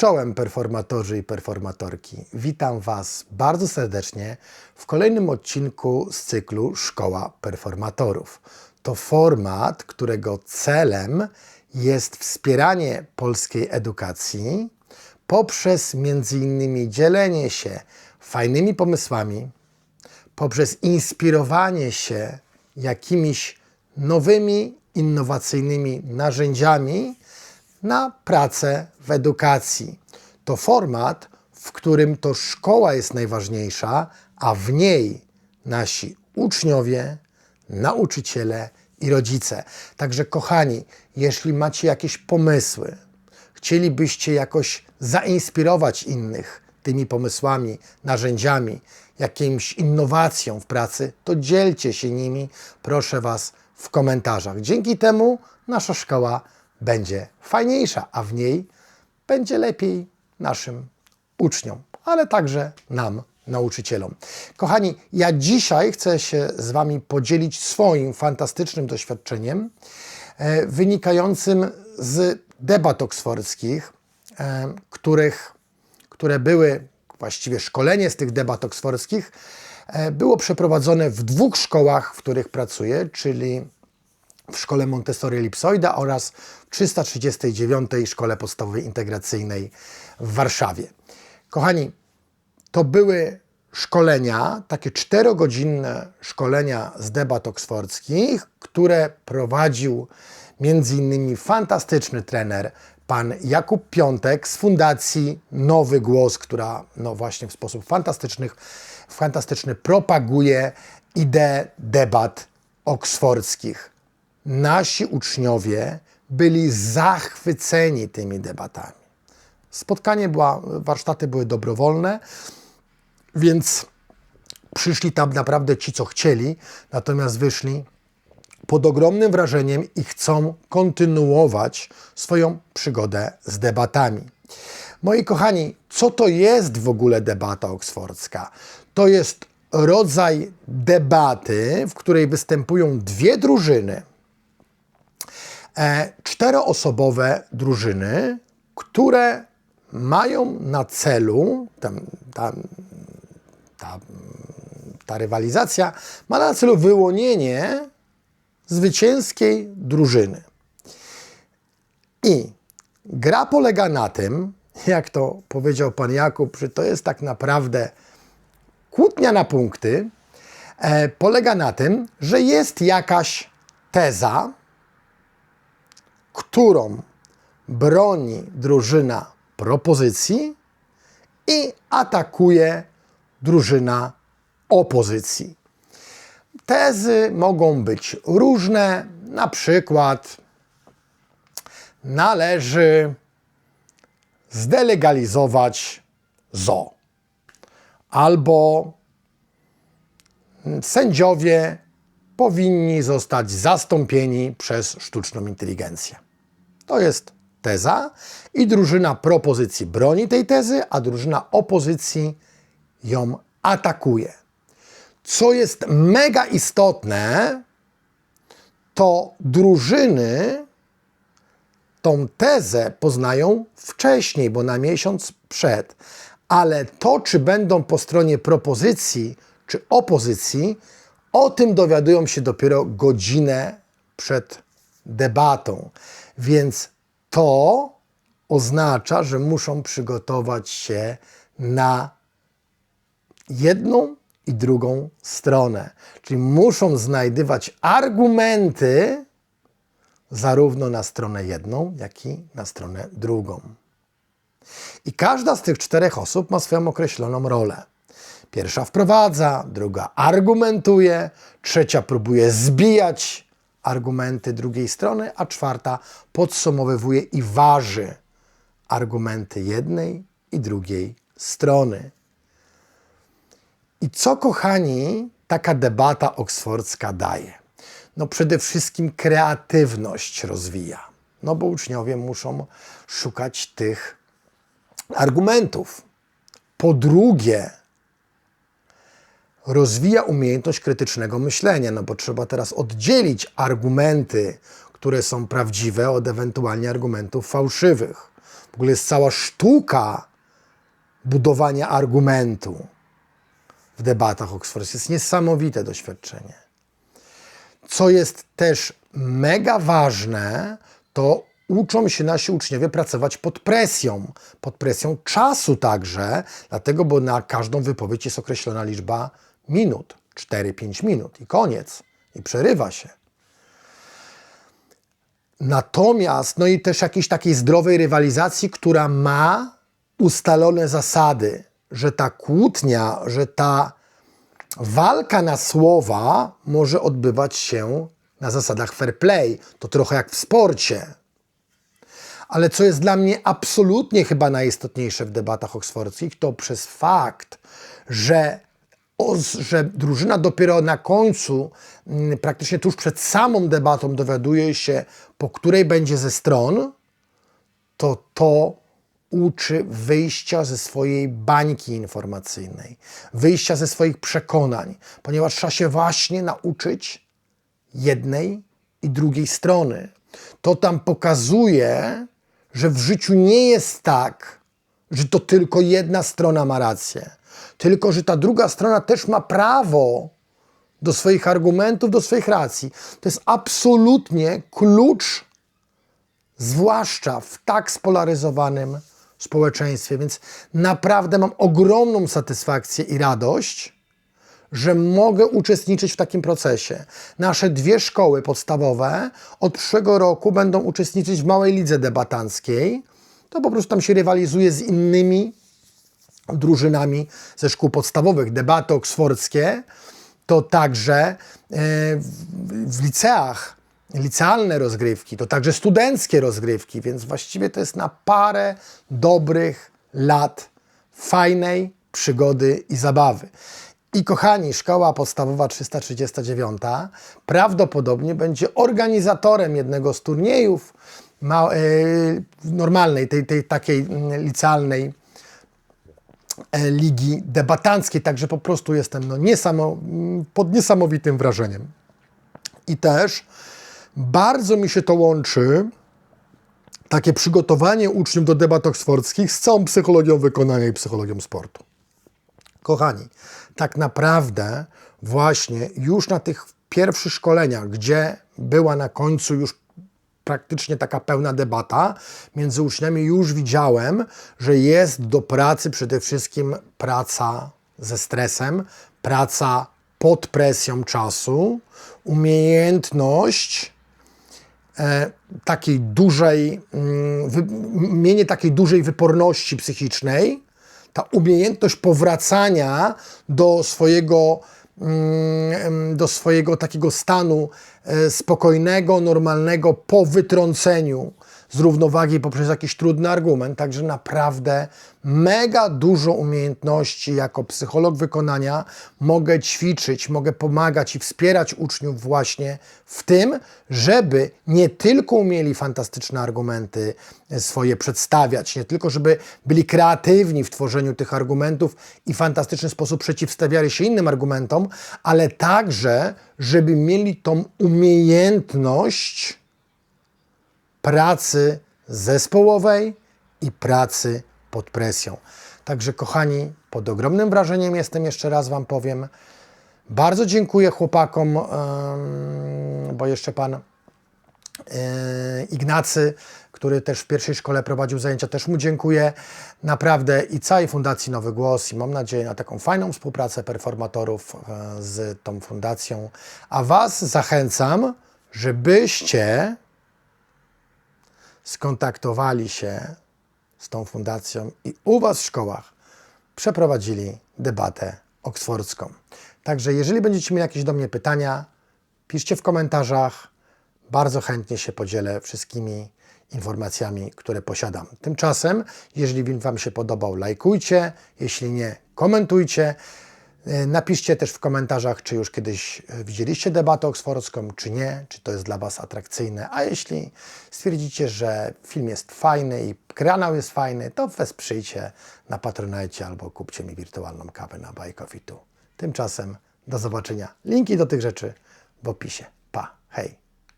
Czołem performatorzy i performatorki. Witam Was bardzo serdecznie w kolejnym odcinku z cyklu Szkoła Performatorów. To format, którego celem jest wspieranie polskiej edukacji poprzez innymi dzielenie się fajnymi pomysłami, poprzez inspirowanie się jakimiś nowymi, innowacyjnymi narzędziami na pracę w edukacji. To format, w którym to szkoła jest najważniejsza, a w niej nasi uczniowie, nauczyciele i rodzice. Także, kochani, jeśli macie jakieś pomysły, chcielibyście jakoś zainspirować innych tymi pomysłami, narzędziami, jakimś innowacją w pracy, to dzielcie się nimi, proszę Was, w komentarzach. Dzięki temu nasza szkoła będzie fajniejsza, a w niej będzie lepiej naszym uczniom, ale także nam, nauczycielom. Kochani, ja dzisiaj chcę się z Wami podzielić swoim fantastycznym doświadczeniem e, wynikającym z debat oksfordzkich, e, których, które były, właściwie szkolenie z tych debat oksfordzkich, e, było przeprowadzone w dwóch szkołach, w których pracuję, czyli w Szkole Montessori Ellipsoida oraz w 339 Szkole Podstawowej Integracyjnej w Warszawie. Kochani, to były szkolenia, takie czterogodzinne szkolenia z debat oksfordzkich, które prowadził między innymi fantastyczny trener, pan Jakub Piątek z Fundacji Nowy Głos, która no właśnie w sposób fantastyczny, fantastyczny propaguje ideę debat oksfordzkich. Nasi uczniowie byli zachwyceni tymi debatami. Spotkanie była, warsztaty były dobrowolne, więc przyszli tam naprawdę ci, co chcieli, natomiast wyszli pod ogromnym wrażeniem i chcą kontynuować swoją przygodę z debatami. Moi kochani, co to jest w ogóle debata oksfordzka? To jest rodzaj debaty, w której występują dwie drużyny, czteroosobowe drużyny, które mają na celu, ta, ta rywalizacja ma na celu wyłonienie zwycięskiej drużyny. I gra polega na tym, jak to powiedział pan Jakub, że to jest tak naprawdę kłótnia na punkty, e, polega na tym, że jest jakaś teza, którą broni drużyna propozycji i atakuje drużyna opozycji. Tezy mogą być różne, na przykład należy zdelegalizować ZO albo sędziowie powinni zostać zastąpieni przez sztuczną inteligencję. To jest teza i drużyna propozycji broni tej tezy, a drużyna opozycji ją atakuje. Co jest mega istotne, to drużyny tą tezę poznają wcześniej, bo na miesiąc przed. Ale to, czy będą po stronie propozycji czy opozycji, o tym dowiadują się dopiero godzinę przed debatą. Więc to oznacza, że muszą przygotować się na jedną i drugą stronę. Czyli muszą znajdywać argumenty zarówno na stronę jedną, jak i na stronę drugą. I każda z tych czterech osób ma swoją określoną rolę. Pierwsza wprowadza, druga argumentuje, trzecia próbuje zbijać argumenty drugiej strony, a czwarta podsumowywuje i waży argumenty jednej i drugiej strony. I co, kochani, taka debata oksfordzka daje? No przede wszystkim kreatywność rozwija. No bo uczniowie muszą szukać tych argumentów. Po drugie, rozwija umiejętność krytycznego myślenia, no bo trzeba teraz oddzielić argumenty, które są prawdziwe, od ewentualnie argumentów fałszywych. W ogóle jest cała sztuka budowania argumentu w debatach oksfordzkich. Jest niesamowite doświadczenie. Co jest też mega ważne, to uczą się nasi uczniowie pracować pod presją, pod presją czasu także, dlatego, bo na każdą wypowiedź jest określona liczba minut, 4-5 minut i koniec, i przerywa się. Natomiast, no i też jakiejś takiej zdrowej rywalizacji, która ma ustalone zasady, że ta kłótnia, że ta walka na słowa może odbywać się na zasadach fair play. To trochę jak w sporcie. Ale co jest dla mnie absolutnie chyba najistotniejsze w debatach oksfordzkich, to przez fakt, że, że drużyna dopiero na końcu, mm, praktycznie tuż przed samą debatą, dowiaduje się, po której będzie ze stron, to to uczy wyjścia ze swojej bańki informacyjnej, wyjścia ze swoich przekonań, ponieważ trzeba się właśnie nauczyć jednej i drugiej strony. To tam pokazuje, że w życiu nie jest tak, że to tylko jedna strona ma rację, tylko że ta druga strona też ma prawo do swoich argumentów, do swoich racji. To jest absolutnie klucz, zwłaszcza w tak spolaryzowanym społeczeństwie, więc naprawdę mam ogromną satysfakcję i radość, że mogę uczestniczyć w takim procesie. Nasze dwie szkoły podstawowe od przyszłego roku będą uczestniczyć w małej lidze debatanckiej. To po prostu tam się rywalizuje z innymi drużynami ze szkół podstawowych. Debaty oksfordzkie to także e, w liceach licealne rozgrywki, to także studenckie rozgrywki, więc właściwie to jest na parę dobrych lat fajnej przygody i zabawy. I kochani, szkoła podstawowa 339 prawdopodobnie będzie organizatorem jednego z turniejów ma, yy, normalnej, tej, tej takiej yy, licealnej ligi debatanckiej, także po prostu jestem no, niesamo, pod niesamowitym wrażeniem. I też bardzo mi się to łączy, takie przygotowanie uczniów do debat oksfordzkich z całą psychologią wykonania i psychologią sportu. Kochani, tak naprawdę właśnie już na tych pierwszych szkoleniach, gdzie była na końcu już praktycznie taka pełna debata. Między uczniami, już widziałem, że jest do pracy przede wszystkim praca ze stresem, praca pod presją czasu, umiejętność e, takiej dużej, mm, mienie takiej dużej wyporności psychicznej, ta umiejętność powracania do swojego, mm, do swojego takiego stanu spokojnego, normalnego po wytrąceniu z równowagi poprzez jakiś trudny argument. Także naprawdę mega dużo umiejętności jako psycholog wykonania mogę ćwiczyć, mogę pomagać i wspierać uczniów właśnie w tym, żeby nie tylko umieli fantastyczne argumenty swoje przedstawiać, nie tylko żeby byli kreatywni w tworzeniu tych argumentów i w fantastyczny sposób przeciwstawiali się innym argumentom, ale także, żeby mieli tą umiejętność pracy zespołowej i pracy pod presją. Także, kochani, pod ogromnym wrażeniem jestem, jeszcze raz Wam powiem. Bardzo dziękuję chłopakom, bo jeszcze pan e, Ignacy, który też w pierwszej szkole prowadził zajęcia, też mu dziękuję naprawdę i całej Fundacji Nowy Głos i mam nadzieję na taką fajną współpracę performatorów e, z tą fundacją. A Was zachęcam, żebyście skontaktowali się z tą fundacją i u Was w szkołach przeprowadzili debatę oksfordzką. Także jeżeli będziecie mieli jakieś do mnie pytania, piszcie w komentarzach. Bardzo chętnie się podzielę wszystkimi informacjami, które posiadam. Tymczasem, jeżeli film Wam się podobał, lajkujcie, jeśli nie, komentujcie. E, napiszcie też w komentarzach, czy już kiedyś e, widzieliście debatę oksfordzką, czy nie, czy to jest dla Was atrakcyjne. A jeśli stwierdzicie, że film jest fajny i kanał jest fajny, to wesprzyjcie na Patronite albo kupcie mi wirtualną kawę na Buy Coffee Tu. Tymczasem do zobaczenia. Linki do tych rzeczy w opisie. Pa, hej!